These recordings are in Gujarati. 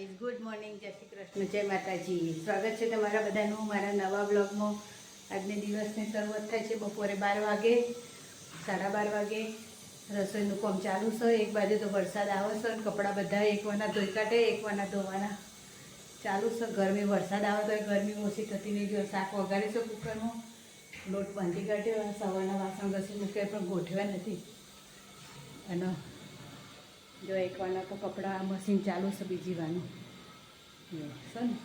Guys, good morning. જય શ્રી કૃષ્ણ, જય માતાજી. સ્વાગત છે તમારા બધાનું મારા નવા બ્લોગમાં. આજને દિવસની શરૂઆત થાય છે બપોરે બાર વાગે, સાડા બાર વાગે. રસોઈનું કામ ચાલુ છે. એક બાજુ તો વરસાદ આવે છે કપડાં બધા એકવાના ધોઈ કાઢે એકવાના ધોવાના. ચાલુ છે. ગરમી, વરસાદ આવે તો ગરમી ઓછી થતી નહીં. જો શાક વગાડી છે કુકરમાં લોટ બાંધી કાઢ્યો અને સવારના વાસણ ઘસી મૂકે પણ ગોઠવ્યા નથી. અને જો એક વારના તો કપડાં મશીન ચાલુ છે, બીજી વાનું છે ને?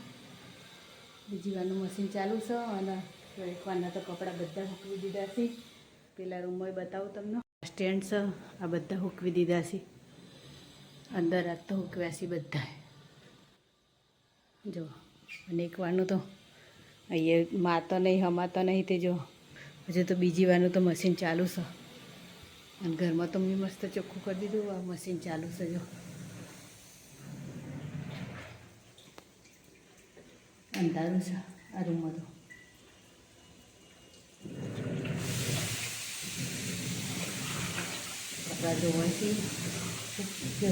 બીજી વાનું મશીન ચાલુ છે અને જો એક વારના તો કપડાં બધા હૂકવી દીધા છે. પેલા રૂમમાં બતાવું તમને. સ્ટેન્ડ છે, આ બધા હૂકવી દીધા છે. અંદર આજ તો હૂકવ્યા છે બધા જો, અને એક વારનું તો અહીંયા માતો નહીં, હમાતો નહીં તે જો. હજુ તો બીજી વાનું તો મશીન ચાલુ છે. અને ઘરમાં તો મેં મસ્ત ચોખ્ખું કરી દીધું. આ મશીન ચાલુ છે જો. અંધારું છે આ રૂમમાં તો. કપડાં ધોવાથી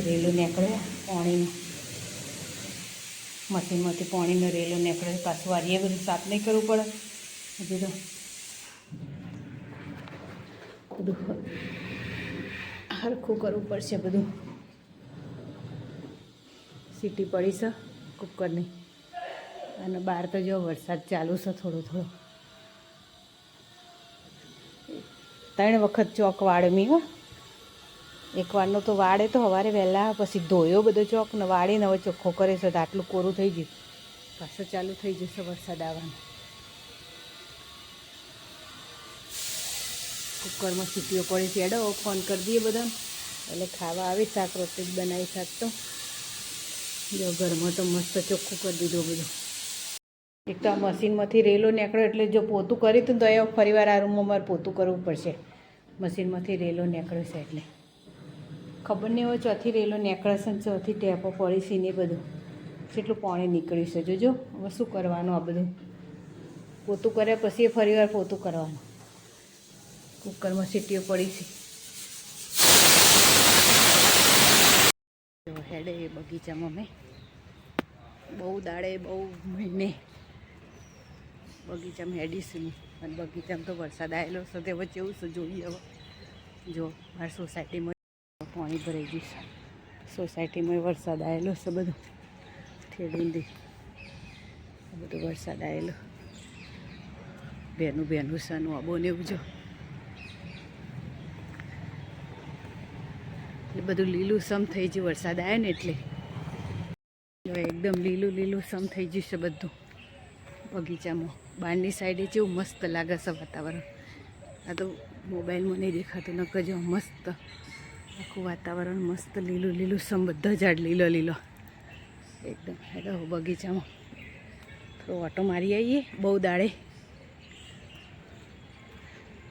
રેલો નીકળે પાણીનો. મશીનમાંથી પાણીનો રેલો નીકળે. પાછું વારીએ બધું સાફ નહીં કરવું પડે. હજુ તો બધું હરખું કરવું પડશે બધું. સીટી પડી છે, કુકરની. અને બહાર તો જો વરસાદ ચાલુ છે થોડો થોડો. ત્રણ વખત ચોક વાળમી હો. એકવારનો તો વાળે તો સવારે વહેલા, પછી ધોયો બધો ચોક ને વાળીને હવે ચોખ્ખો કરે છે, તો આટલું કોરું થઈ ગયું. પાછો ચાલુ થઈ જશે વરસાદ આવવાનો. કુકરમાં સીટીઓ પડી છે. એડો ફોન કરી દઈએ બધા એટલે ખાવા આવી, શાક રોટલી જ બનાવી શાક તો. જો, ઘરમાં તો મસ્ત ચોખ્ખું કરી દીધું બધું એક તો આ મશીનમાંથી રેલો નીકળ્યો એટલે જો પોતું કર્યું હતું તો એ ફરીવાર આ રૂમમાં મારે પોતું કરવું પડશે. મશીનમાંથી રેલો નીકળ્યો છે એટલે. ખબર નહીં હોય ચોથી રેલો નીકળશે ને ચોથી ટેપો પડી છે ને બધું. કેટલું પાણી નીકળ્યું છે. જોજો, હવે શું કરવાનું આ બધું? પોતું કર્યા પછી ફરીવાર પોતું કરવાનું. કુકરમાં સીટીઓ પડી છે. હેડે એ બગીચામાં મેં. બહુ દાડે, બહુ મહિને બગીચામાં હેડીશું અને બગીચામાં તો વરસાદ આવેલો છે, તે વચ્ચે એવું છે જોઈએ હવે. જો, મારી સોસાયટીમાં પાણી ભરાઈ ગયું છે. સોસાયટીમાં વરસાદ આવેલો છે બધો. ઠેડીંદી બધો વરસાદ આવેલો. બેનું બેનું સનું આબો ને એવું જો. બધું લીલું સમ થઈ ગયું, વરસાદ આવ્યો ને એટલે. એકદમ લીલું લીલું સમ થઈ ગયું છે બધું બગીચામાં. બહારની સાઈડે જેવું મસ્ત લાગે છે વાતાવરણ. આ તો મોબાઈલમાં નહીં દેખાતું ન જો મસ્ત આખું વાતાવરણ મસ્ત લીલું લીલું સમ, બધા ઝાડ લીલો લીલો. એકદમ હેડો બગીચામાં. થોડો ઓટો મારી આવીએ બહુ દાડે.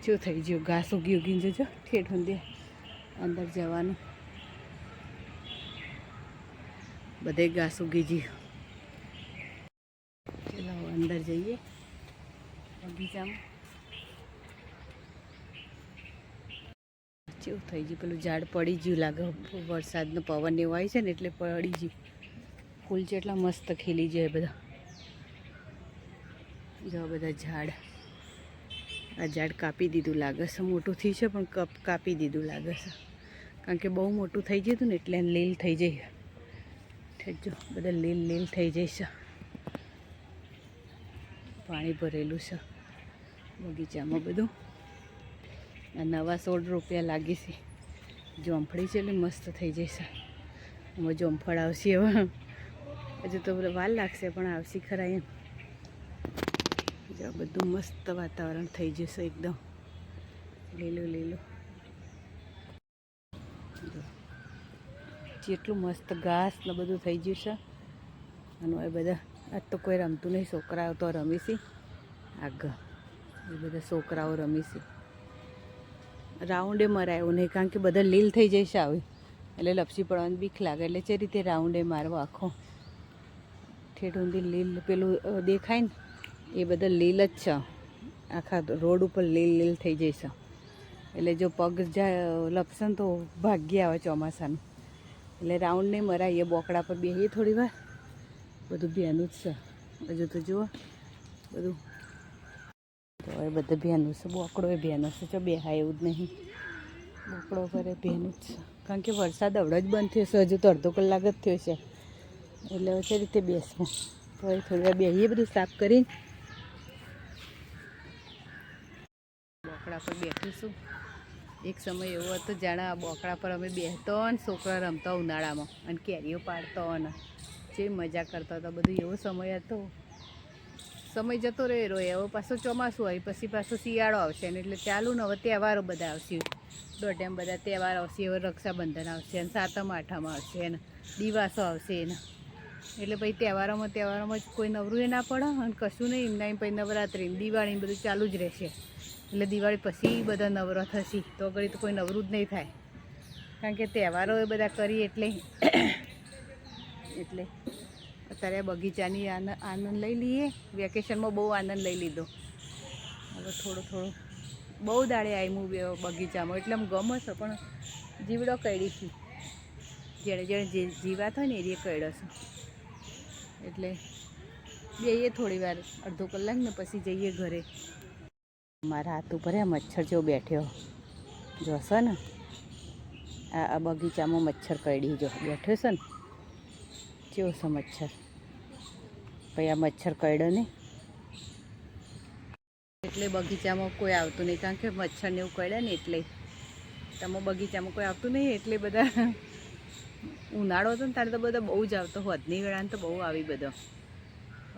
શું થઈ ગયું? ઘાસ ઉગી ઉગીને જજો, ઠેઠ ઊંધી. અંદર જવાનું. બધે ઘાસ ઉગી ગયું. ચલો, અંદર જઈએ. બગીચામાં. કેવું થઈ ગયું? પેલું ઝાડ પડી ગયું લાગે. વરસાદનો પવન એવો આવી છે ને એટલે પડી ગયું. ફૂલ જેટલા મસ્ત ખીલી જાય બધા. જો બધા ઝાડ. આ ઝાડ કાપી દીધું લાગે છે. મોટું થયું છે, પણ કપ કાપી દીધું લાગે છે. કારણ કે બહુ મોટું થઈ ગયું હતું ને એટલે લીલ થઈ જાય ઠેજો બધા લીલ લીલ થઈ છે. પાણી ભરેલું છે. બગીચામાં બધું. આ નવા સોળ રૂપિયા લાગી છે. જોંફળી છે એટલે મસ્ત થઈ જશે એમાં જોંફળ આવશે હવે. હજુ તો વાર લાગશે પણ આવશે ખરા એમ. જો બધું મસ્ત વાતાવરણ થઈ જશે એકદમ. લીલું લીલું જો. જેટલું મસ્ત ઘાસ ને બધું થઈ ગયું છે. અને એ બધા, આજ તો કોઈ રમતું નહીં, છોકરાઓ તો રમીશી આગળ એ બધા છોકરાઓ રમી છે રાઉન્ડે મરાયું નહીં, કારણ કે બધા લીલ થઈ જશે આવી. એટલે લપસી પડવાની બીક લાગે, એટલે જે રીતે રાઉન્ડે મારવો આખો. ઠેઠ ઊંધી લીલ પેલું દેખાય ને, એ બધા લીલ જ છે. આખા રોડ ઉપર લીલ લીલ થઈ જશે એટલે જો પગ જાય લપસન તો ભાગ્ય આવે ચોમાસાનું. એટલે રાઉન્ડ નહીં મરાઈએ બોકડા પર બેસીએ થોડી વાર. બધું ભેનું જ છે. હજુ તો જુઓ, બધું. તો એ બધું ભેનું છે, બોકડો એ ભેનો છે. જો બે એવું જ નહીં. બોકડો પર એ ભેનું જ છે. કારણ કે વરસાદ અવડો જ બંધ થયો છે, હજુ તો અડધો કલાક જ થયો છે. એટલે છે રીતે બેસવું? તો એ થોડી વાર બેસીએ બધું સાફ કરીને. બોકડા પર બેઠીશું એક સમય એવો હતો જાણે આ બોકડા પર અમે બેસતો ને છોકરા રમતા ઉનાળામાં અને કેરીઓ પાડતો ને જે મજા કરતા હતા. બધું એવો સમય હતો. સમય જતો રહ્યો એવો પાછો ચોમાસું આવી પછી પાછો શિયાળો આવશે ને એટલે ચાલુ ને હવે તહેવારો બધા આવશે. દોઢેમ બધા તહેવાર આવશે, હવે રક્ષાબંધન આવશે અને સાતમ, આઠમ આવશે ને દિવાસો આવશે ને એટલે પછી તહેવારોમાં તહેવારોમાં કોઈ નવરું એ ના પડે અને કશું નહીં. એમના એમ પછી નવરાત્રિ દિવાળી બધું ચાલુ જ રહેશે. એટલે દિવાળી પછી બધા નવરો થશે, તો આગળ તો કોઈ નવરું જ નહીં થાય. કારણ કે તહેવારો એ બધા કરીએ એટલે એટલે અત્યારે બગીચાની આનંદ લઈ લઈએ. વેકેશનમાં બહુ આનંદ લઈ લીધો. હવે થોડો થોડો, બહુ દાડે આવી હું બગીચામાં, એટલે આમ ગમે છે પણ જીવડો કઈડી છે. જેણે જેણે જે જીવાત હોય ને એ કઈડો છે. એટલે બેઈએ થોડી વાર અડધો કલાક ને પછી જઈએ ઘરે. મારા હાથ ઉપર મચ્છર જેવો બેઠ્યો. જોશો ને? આ બગીચામાં મચ્છર કરડી જો. બેઠો છે ને? કેવો છે મચ્છર. પછી આ મચ્છર કરડે ને એટલે બગીચામાં કોઈ આવતું નહીં. કારણ કે મચ્છરને એવું કરડે ને એટલે. તમે બગીચામાં કોઈ આવતું નહીં, એટલે બધા ઉનાળો હતો ને, ત્યારે તો બધા બહુ જ આવતો. હોદની વેળાને તો બહુ આવી બધો.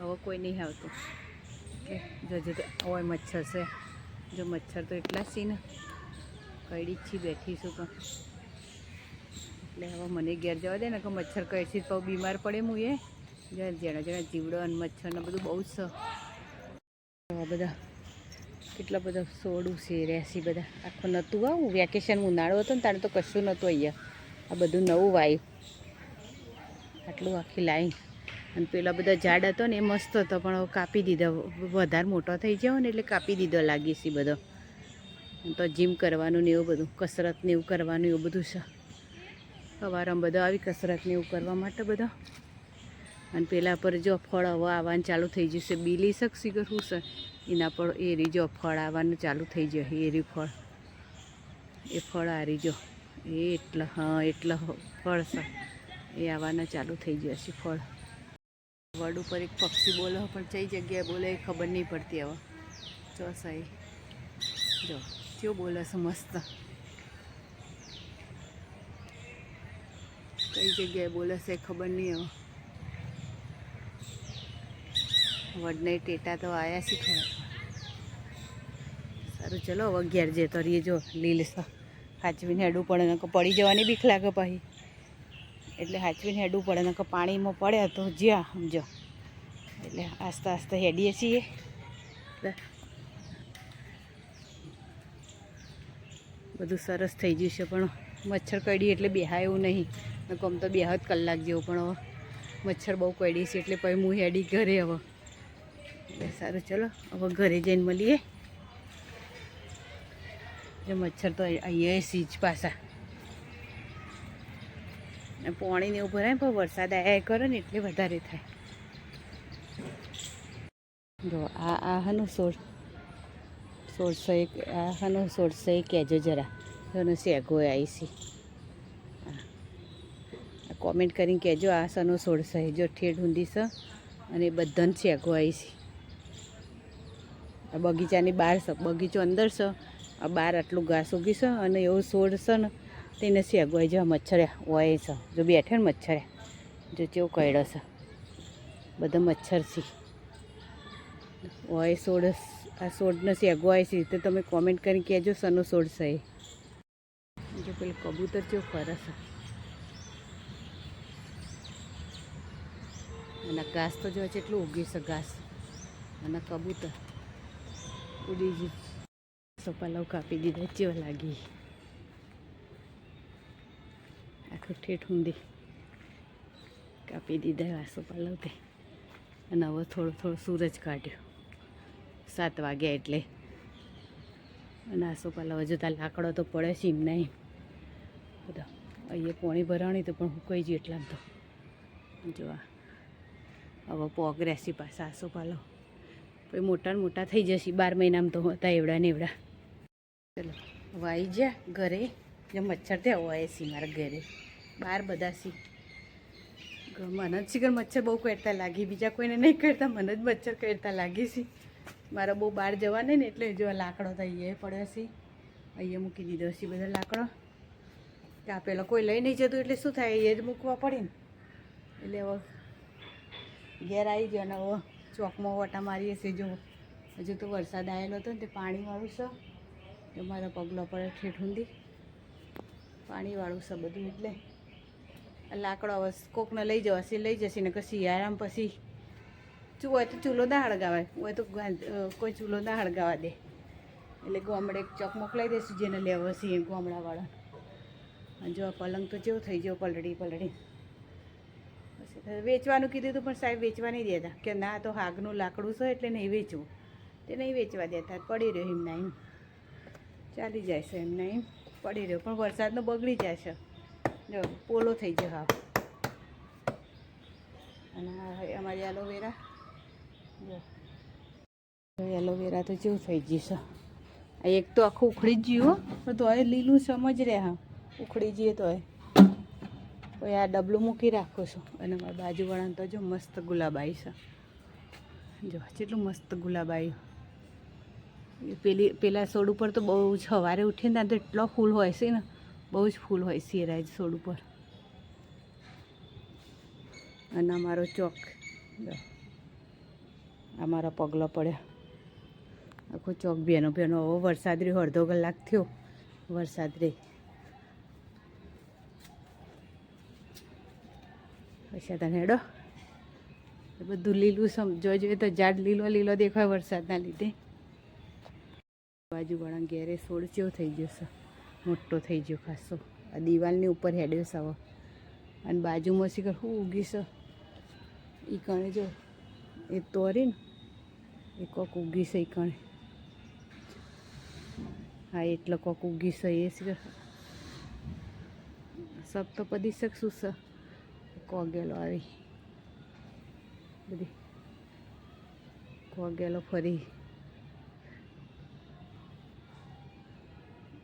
હવે કોઈ નહીં આવતું. કે જોજો હોય મચ્છર છે. જો મચ્છર તો એટલા જ છે ને. કઈડી જ છી પણ એટલે હવે મને ઘેર જવા દે ને કે મચ્છર કઈડથી તો બીમાર પડે હું એ. જેના જેના જીવડો અને મચ્છર ને બધું બહુ જ છે. બધા કેટલા બધા સોડું છે, રેસી બધા. આખું નહોતું આવું. વેકેશન ઉનાળો હતો ને તારે તો કશું નહોતું અહીંયા. આ બધું નવું વાયું. આટલું આખી લાઈન. અને પેલા બધા ઝાડ હતો ને એ મસ્ત હતો, પણ કાપી દીધો. વધારે મોટો થઈ ગયો ને એટલે કાપી દીધો લાગી છે બધો. તો જીમ કરવાનું ને એવું બધું, કસરત ને એવું કરવાનું એવું બધું છે. સવારમાં બધો આવી કસરત ને એવું કરવા માટે બધો. અને પેલા પર જો ફળ હવે આવવાનું ચાલુ થઈ જશે બીલી શકશી કે છે? એના પર એરી જો ફળ આવવાનું ચાલુ થઈ જશે એરી ફળ. એ ફળ આ રીજો એ એટલા, હા, એટલા ફળ છે. એ આવવાના ચાલુ થઈ જશે ફળ. વડ ઉપર એક પક્ષી બોલે, પણ કઈ જગ્યાએ બોલે એ ખબર નહીં પડતી હવે. ચોસાઈ જો કેવું બોલે છે મસ્ત. કઈ જગ્યાએ બોલે છે ખબર નહીં હવે. વડને ટેટા તો આવ્યા છે થોડા સારું, ચલો, હવે ઘેર જતો રહીએ, જો લીલ સાચવીને અડું પડે પડી જવાની બીક લાગે પછી. એટલે હાચવીને હેડવું પડે, નકર પાણીમાં પડે તો જ્યાં, સમજો. એટલે આસ્તે આસ્તે હેડીએ છીએ. બધું સરસ થઈ ગયું છે, પણ મચ્છર કરડી એટલે બેહાય એવું નહીં. આમ તો બેહત કલાક જેવું, પણ હવે મચ્છર બહુ કરડી છે, એટલે પછી હું હેડી ઘરે હવે. એટલે સારું, ચલો. હવે ઘરે જઈને મળીએ. મચ્છર તો અહીંયા સીજ પાછા. અને પાણીને એવું ભરાય પણ વરસાદ આવ્યા કરે ને એટલે વધારે થાય. જો, આ આ હનું સોળ, સોળસો એક આ હનું સોળસો એક કહેજો જરા. એનો શેગો આવી છે કોમેન્ટ કરીને કહેજો આ સનો સોળસો જો ઠેઠ ઊંધી છે અને બધાને શેગો આવી છે આ બગીચાની બહાર બગીચો અંદર છે આ બહાર આટલું ઘાસ ઉગી છે અને એવું છોડ છે ને તેને નથી આવી જો મચ્છરે હોય છે. જો બેઠે ને મચ્છર. જો ચેવો કરડો છે. બધા મચ્છર છે હોય સોડ આ સોડ નથી અગવાય છે તો તમે કોમેન્ટ કરીને કહેજો સનો સોડ છે જો પેલું કબૂતર ચેવો ફરે છે. અને ઘાસ તો જો કેટલું ઉગી છે ઘાસ. અને કબૂતર. ઉડી ગયું. સોપાલાવ કાપી દીધા, ચેવા લાગી. ઠેઠ ઊંધી કાપી દીધા વાસો સોપાલાવ તે અને હવે થોડો થોડો સૂરજ કાઢ્યો. સાત વાગ્યા એટલે. અને આ સોપાલાવ હજુ લાકડો તો પડે છે એમ નહીં. બધા, અહીંયા પોણી ભરાણી તો પણ હું કહી એટલા એટલામ તો જોવા હવે પોગ્રેસી પાછા આસોપાલો પછી મોટા મોટા થઈ જશે. બાર મહિનામાં તો હતા એવડા ને એવડા. ચલો વાઈ જ્યા ઘરે. જે મચ્છર થયા હોય એસી મારા ઘરે. બહાર બધા સી મને જ શીખર મચ્છર બહુ કરતા લાગી. બીજા કોઈને નહીં કરતા, મને જ મચ્છર કરતા લાગી છે મારા બહુ બહાર જવા નહીં ને એટલે જો લાકડો તો અહીંયા પડ્યો છે અહીંયા મૂકી દીધો છે બધા લાકડો. આ પેલા કોઈ લઈ નહીં જતું એટલે શું થાય? એ જ મૂકવા પડે ને. એટલે હવે ઘેર આવી ગયો અને હવે ચોકમાં વટા મારીએ છીએ. જો હજુ તો વરસાદ આવેલો હતો ને તે પાણીવાળું છે. તો મારા પગલો પડે ઠેઠ ઊંધી. પાણીવાળું છે બધું એટલે. લાકડો હવે કોકને લઈ જવાશે લઈ જશે ને કશી આરામ પછી શું હોય તો ચૂલો ના હળગાવાય હોય તો કોઈ ચૂલો ના હળગાવા દે. એટલે ગામડે એક ચોક મોકલાઈ દઈશું જેને લેવો છે ગામડાવાળા જો આ પલંગ તો જેવો થઈ ગયો, પલળી પલળી. વેચવાનું કીધું હતું પણ સાહેબ વેચવા નહીં દેતા. કે ના તો હાગનું લાકડું છે એટલે નહીં વેચવું. તે નહીં વેચવા દેતા, પડી રહ્યો એમના એમ. ચાલી જાય છે એમના એમ, પડી રહ્યો. પણ વરસાદનો બગડી જાય છે. જો પોલો થઈ ગયો હા અને અમારી એલોવેરા. જો એલોવેરા તો જેવું થઈ ગયું છે. એક તો આખું ઉખડી જ ગયું હો, તો તોય લીલું સમજ રહે હા ઉખડી જઈએ તોય. પછી આ ડબલું મૂકી રાખું છું. અને મારા બાજુવાળાને તો જો મસ્ત ગુલાબ આવી છે. જો કેટલું મસ્ત ગુલાબ આવ્યું પેલી પેલા છોડ ઉપર તો બહુ સવારે ઉઠીને ત્યાં તો એટલો ફૂલ હોય છે ને. બહુ જ ફૂલ હોય સિરાજ સોડ ઉપર. અને અમારો ચોક. અમારા પગલો પડ્યા. આખો ચોક બેનો બેનો. હવે વરસાદ રહ્યો, અડધો કલાક થયો. વરસાદ રહે. પછી તને હેડો. બધું લીલું સમ, જોઈ જોઈએ તો ઝાડ લીલો લીલો દેખાય વરસાદના લીધે. બાજુવાળા ઘેરે સોળ ચેવો થઈ ગયો છે. મોટો થઈ ગયો ખાસો. આ દિવાલની ઉપર હેડ્યો સાવ અને બાજુમાં શીખર હું ઉગીશ એ કણે જો, એ તોરી ને, એ કોક ઉગીશ એ કણે. હા, એટલે કોક ઉગીશ એ શીખર સપ્તપદી શક શકશું સ કોગેલો આવી. બધી. કોગેલો ફરી.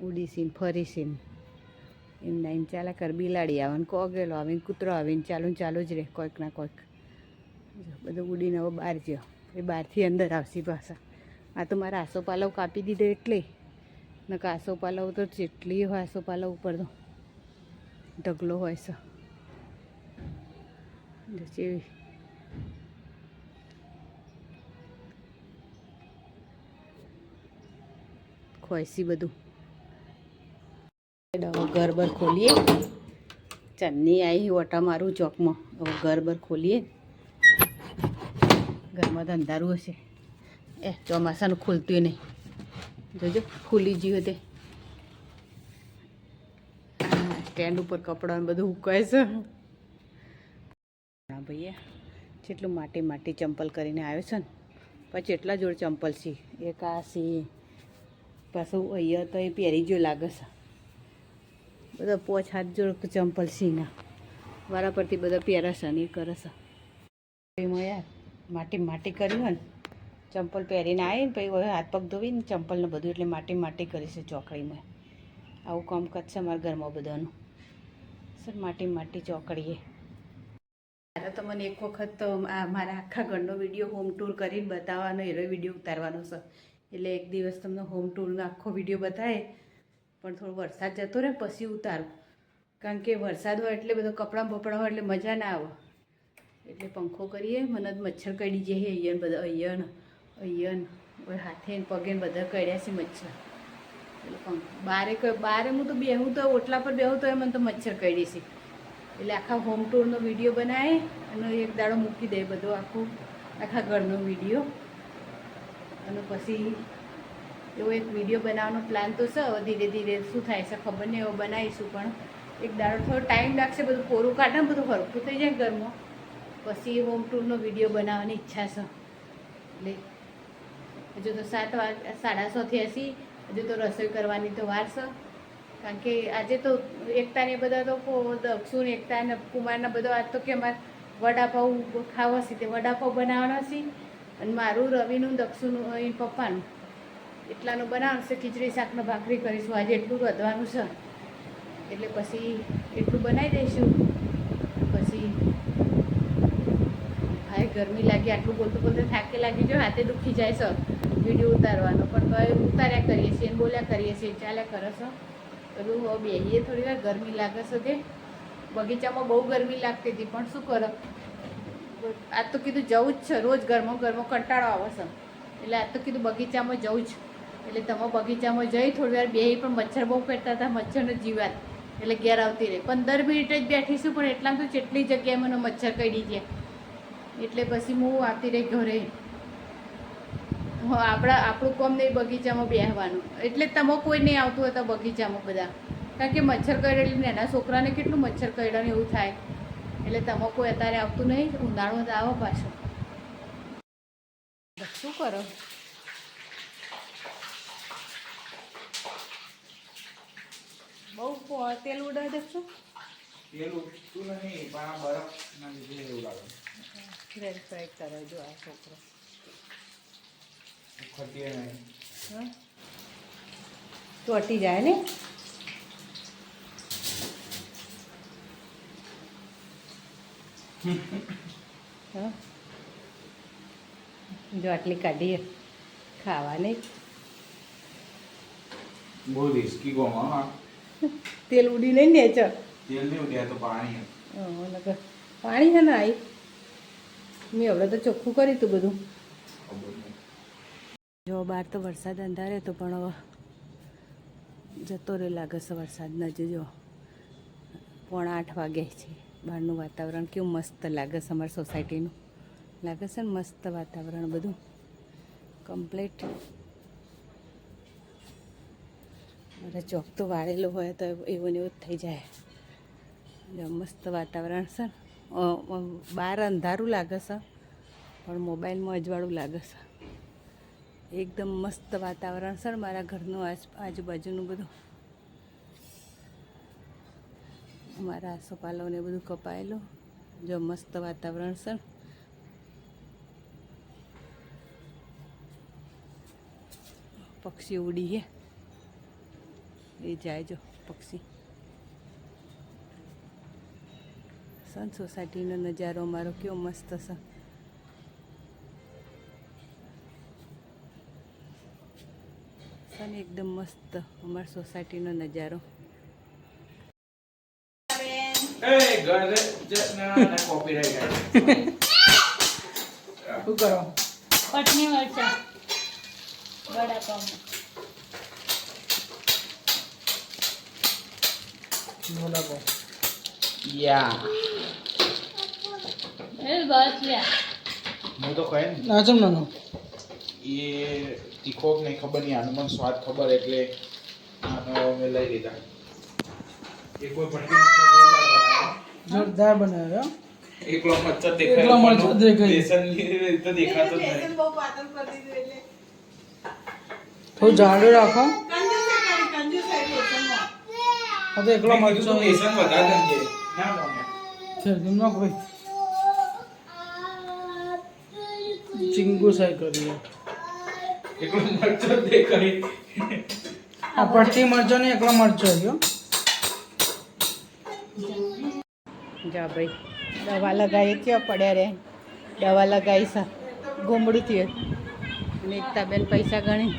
ઉડીસીને, ફરીસીને. એમના એમ ચાલે કર બિલાડી આવે ને કોગેલો આવે, ને કૂતરો આવે, ને ચાલુ ચાલુ જ રહે, કોઈક ના કોઈક. બધું ઉડીને હવે બહાર જ્યો. એ બહારથી અંદર આવશે પાછા. આ તો મારા આસો પાલવ કાપી દીધો એટલે. નકા આસો પાલવ તો જેટલી હોય આસો પાલવ ઉપર તો ઢગલો હોય છે. ખોયસી બધું. હવે ઘર બર ખોલીએ. ચાંદની આવી ઓટા મારું ચોકમાં. હવે ઘર બર ખોલીએ. ઘરમાં તો અંધારું હશે. એ ચોમાસાનું ખુલતું નહીં. જોજો, ખુલી ગયું તે. સ્ટેન્ડ ઉપર કપડાં બધું ઉકાય છે. હા, ભૈયા, જેટલું માટી માટી ચંપલ કરીને આવ્યો છે ને, પછી એટલા જોડ ચંપલ છે, એક આ સી પાછું અહીંયા તો એ પહેરી જો લાગે છે. બધા પોચ હાથ જોડ ચંપલ સીના. વારા પરથી બધા પહેરે છે ને એ કરે છે. એમાં યાર, માટી માટી કર્યું હોય ને, ચંપલ પહેરીને આવી ને, પછી હવે હાથ પગ ધોવીને ચંપલને બધું એટલે માટી માટી કરી છે ચોકડીમાં. આવું કામ છે અમારા ઘરમાં બધાનું. સર, માટી માટી ચોકડીએ. મારે તો મને એક વખત તો મારા આખા ઘરનો વીડિયો હોમ ટૂર કરીને બતાવવાનો એનો વીડિયો ઉતારવાનો છે. એટલે એક દિવસ તમને હોમ ટૂરનો આખો વીડિયો બતાવે પણ થોડો વરસાદ જતો રહે પછી ઉતારું. કારણ કે વરસાદ હોય એટલે બધો કપડાં બપડા હોય એટલે મજા ના આવે. એટલે પંખો કરીએ, મને મચ્છર કડી જાય અયન બધા અયન અયન હાથે પગે બધા કડ્યા છે મચ્છર. એટલે પંખો, બારે બારે હું તો બેહું તો, ઓટલા પર બેહું તો એ મને તો મચ્છર કડી છે. એટલે આખા હોમ ટૂરનો વીડિયો બનાવી અને એક દાડો મૂકી દે બધો આખું, આખા ઘરનો વીડિયો અને પછી એવો એક વીડિયો બનાવવાનો પ્લાન તો છે. ધીરે ધીરે શું થાય છે ખબર નહીં એવો બનાવીશું. પણ એક દાડો થોડો ટાઈમ લાગશે, બધું કોરું કાઢે બધું હરખું થઈ જાય ઘરમાં. પછી હોમ ટૂરનો વીડિયો બનાવવાની ઈચ્છા છે. એટલે હજુ તો સાત વાગ સાડા છ એસી, હજુ તો રસોઈ કરવાની તો વાર છે. કારણ કે આજે તો એકતા ને બધા તો દક્ષુણ દક્ષુ એકતા ને કુમારના બધા આજ તો કે અમારે વડાપાઉં ખાવા છે તે વડાપાઉં બનાવવાના છે. અને મારું, રવિનું દક્ષુનું અહીં પપ્પાનું. એટલાનું બનાવશે ખીચડી શાકનો ભાખરી કરીશું. આજે એટલું વધવાનું છે. એટલે પછી એટલું બનાવી દઈશું. પછી હાય, ગરમી લાગી, આટલું બોલતું બોલતું થાકી લાગી જો હાથે દુખી જાય છે. વીડિયો ઉતારવાનો. પણ તો ઉતાર્યા કરીએ છીએ બોલ્યા કરીએ છીએ. ચાલ્યા કરે છે. બધું હવે બેહીએ થોડી વાર, ગરમી લાગે છે તે. બગીચામાં બહુ ગરમી લાગતી હતી, પણ શું કરો? આજ તો કીધું જવું જ છે. રોજ ગરમો ગરમો કંટાળો આવે છે. એટલે આજ તો કીધું બગીચામાં જવું જ એટલે તમે બગીચામાં જઈ થોડી વાર બે પણ મચ્છર બહુ કરતા હતા, મચ્છરનો જીવાત. એટલે ઘેર આવતી રહે. પંદર મિનિટ જ બેઠીશું પણ એટલામાં તો જેટલી જગ્યાએ મને મચ્છર કડી ગયા એટલે પછી હું આવતી રહી ઘરે. આપણા, આપણું કોમ નહીં બગીચામાં બેહવાનું. એટલે તમે કોઈ નહીં આવતું હોય બગીચામાં બધા. કારણ કે મચ્છર કરડે એટલે નાના છોકરાને કેટલું મચ્છર કરડે એવું થાય. એટલે તમે કોઈ અત્યારે આવતું નહીં. ઉનાળો આવો પાછો. શું કરો? બહુ તેલ ઉડાવી દેશો તેલ તું નહીં પણ આ બરફ ના લીધે એવું લાગે. ફ્રેન્ચ ફ્રાય કરે જો આ છોકરો. ખટીએ નહીં. તો અટી જાય ને? હા? જો આટલી કાઢીએ. ખાવાની. બહુ રિસ્કી ગોમ તેલ ઉડી નહીં ને ચલ. તેલ નહીં ઉડ્યા તો પાણી નકર પાણી છે ને આવી મેં હવે તો ચોખ્ખું કર્યું હતું બધું. જો બહાર તો વરસાદ અંધારે તો પણ હવે જતો રહ્યો લાગે છે વરસાદ નજે જો. પોણા આઠ વાગે છે. બહારનું વાતાવરણ કેવું મસ્ત લાગે છે અમારી સોસાયટીનું લાગે છે ને મસ્ત વાતાવરણ બધું. કમ્પ્લીટ મારે ચોક તો વાળેલો હોય તો એવું ને એવું જ થઈ જાય. મસ્ત વાતાવરણ અ, બહાર અંધારું લાગે છે પણ મોબાઈલમાં અજવાળું લાગે છે. એકદમ મસ્ત વાતાવરણ છે મારા ઘરનું આજ આજુબાજુનું બધું. મારા આસોપાલોને બધું કપાયેલું. જો મસ્ત વાતાવરણ છે. પક્ષી ઉડી હે એ જાય જો પક્ષી. સન સોસાયટીનો નજારો મારો કેવો મસ્ત છે. સન એકદમ મસ્ત અમારી સોસાયટીનો નજારો. એ ઘરે જ ના ના કોપીરાઈટ શું કરો? પટની મરચા વડાપાવ યા. એ બસ લ્યા હું તો કહે ને ના. ચમ નાનો એ તીખો નહીં ખબર નહીં આનો મને સ્વાદ ખબર એટલે આનો અમે લઈ લીધા. એ કોઈ ભટકી જોરદાર બનાવ્યો એકલો મચ્છર એકલો મચ્છર દેખાય. બેસન તો દેખાતો નહીં. થોડું જાડો રાખો. હા તો એકલો મેં કીધું મરચો તું બેસન વધારે નાખજે. ના મમ્મી. ફેરથી નાખ ભાઈ ચીંગુ સાઈ એકલો દેખાય આ પડતી મરચો ને એકલો મરચો રહ્યો જા ભાઈ દવા લગાવી ક્યાં પડ્યા રે? દવા લગાવી સા ગોમડું થયું. અને એકતાબેન પૈસા ગણી.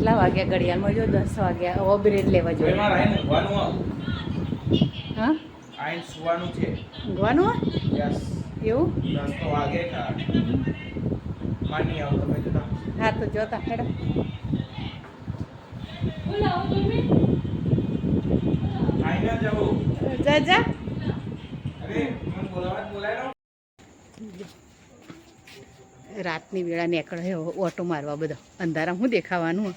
કેટલા વાગ્યા ઘડિયાળમાં? જો દસ વાગ્યા. ઓ બ્રેડ લેવા જોઈએ. હા? સુવાનું છે? એવું? હા તો જોતા હેડો. જા રાતની વેળા નીકળે ઓટો મારવા બધો. અંધારા હું દેખાવાનું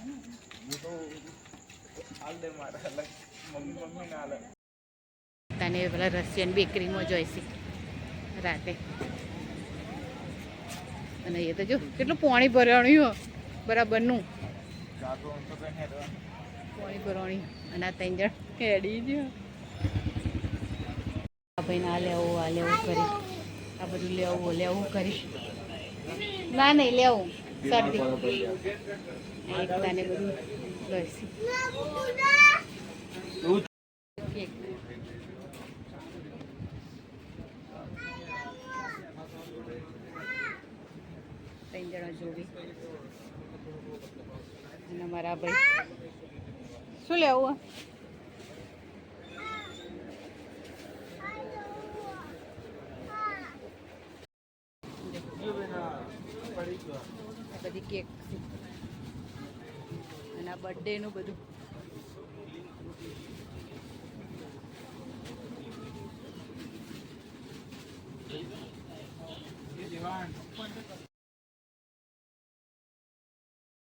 તને પેલા રશિયન બેકરીમાં જોઈશે રાતે. અને એ તો જો કેટલું પાણી ભરાણ્યું બરાબરનું પાણી ભરવાણી અને આ ત્રણ જણ હેડી જ આ ભાઈને આ લેવું આ લેવું કરી. આ બધું લેવું લેવું કરી. ના નહીં લેવું. શરદી. એકતાને બધું લઈશી. ત્રણ જણા જોવી અને મારા ભાઈ શું લેવું? ડેનું બધું.